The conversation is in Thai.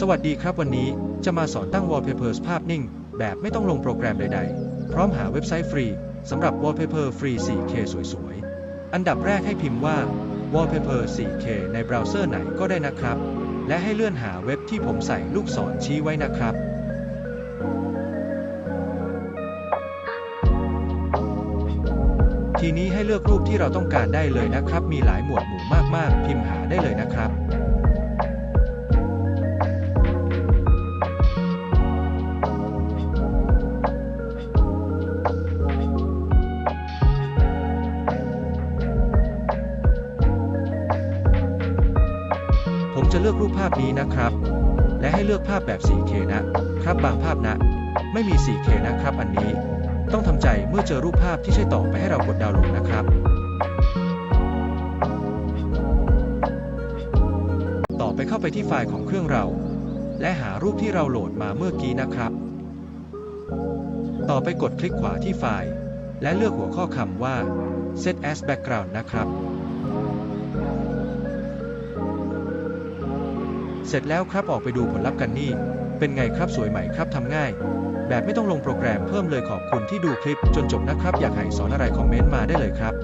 สวัสดีครับวันนี้จะมาสอนตั้ง wallpapers ภาพนิ่ง แบบไม่ต้องลงโปรแกรมใดๆ พร้อมหาเว็บไซต์ฟรีสำหรับ wallpaper ฟรี 4K สวยๆ อันดับแรกให้พิมพ์ว่า wallpaper 4K ในเบราว์เซอร์ไหนก็ได้นะครับ และให้เลื่อนหาเว็บที่ผมใส่ลูกศรชี้ไว้นะครับ ทีนี้ให้เลือกรูปที่เราต้องการได้เลยนะครับ มีหลายหมวดหมู่มากๆ พิมพ์หาได้เลยนะครับ จะเลือกรูปภาพนี้นะครับ และให้เลือกภาพแบบ 4K นะครับบางภาพนะ ไม่มี 4K นะครับ อันนี้ต้องทำใจเมื่อเจอรูปภาพที่ใช่ต่อไปให้เรากดดาวน์โหลดนะครับ ต่อไปเข้าไปที่ไฟล์ของเครื่องเรา และหารูปที่เราโหลดมาเมื่อกี้นะครับ ต่อไปกดคลิกขวาที่ไฟล์ และเลือกหัวข้อคำว่า set as background นะครับ เสร็จแล้วครับออกไปดูผลลัพธ์กันนี่ เป็นไงครับสวยไหมครับทำง่าย แบบไม่ต้องลงโปรแกรมเพิ่มเลยขอบคุณที่ดูคลิปจนจบนะครับ อยากให้สอนอะไรคอมเมนต์มาได้เลยครับ